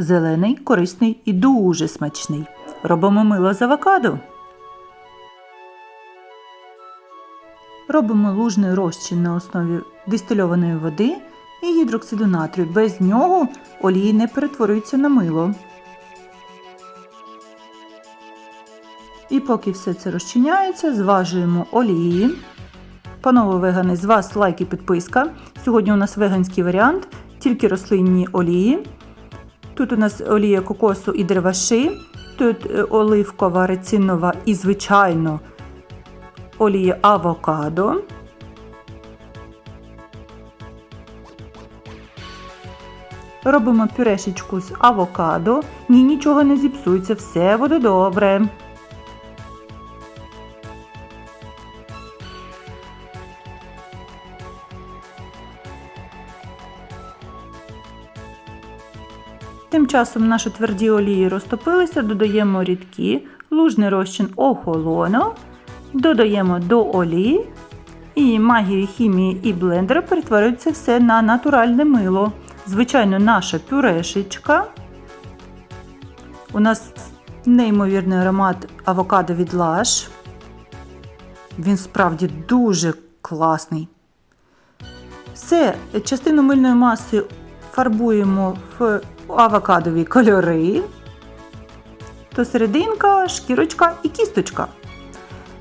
зелений, корисний і дуже смачний. Робимо мило з авокадо. Робимо лужний розчин на основі дистильованої води і гідроксиду натрію. Без нього олії не перетворюються на мило. І поки все це розчиняється, зважуємо олії. Панове вегани, з вас лайк і підписка. Сьогодні у нас веганський варіант, тільки рослинні олії. Тут у нас олія кокосу і дереваши, тут е, оливкова, рецинова і, звичайно, олія авокадо. Робимо пюрешечку з авокадо. Ні, нічого не зіпсується, все буде добре. Тим часом наші тверді олії розтопилися, додаємо рідкі, лужний розчин охолоно, додаємо до олії і магії хімії і блендера перетворюється все на натуральне мило. Звичайно, наша пюрешечка. У нас неймовірний аромат авокадо від Lush. Він справді дуже класний. Все, частину мильної маси фарбуємо в авокадові кольори. То серединка, шкірочка і кісточка.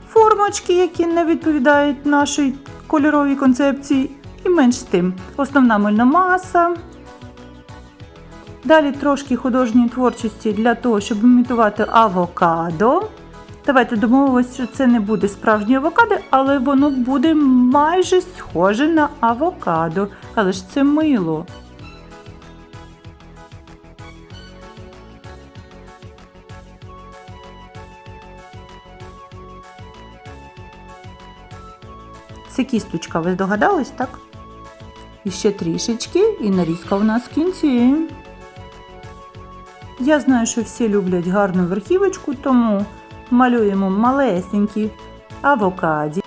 Формочки, які не відповідають нашій кольоровій концепції, і менш з тим. Основна мильна маса. Далі трошки художньої творчості для того, щоб імітувати авокадо. Давайте домовимося, що це не буде справжнє авокадо, але воно буде майже схоже на авокадо. Але ж це мило. Це кісточка, ви здогадались, так? І ще трішечки, і нарізка у нас в кінці. Я знаю, що всі люблять гарну верхівочку, тому малюємо малесенькі авокаді.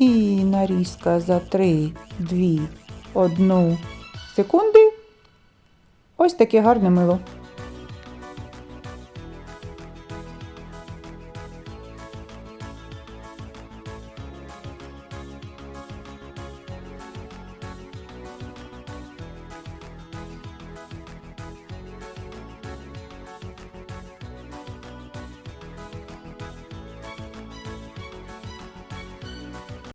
І нарізка за 3, 2, 1 секунди. Ось таке гарне мило.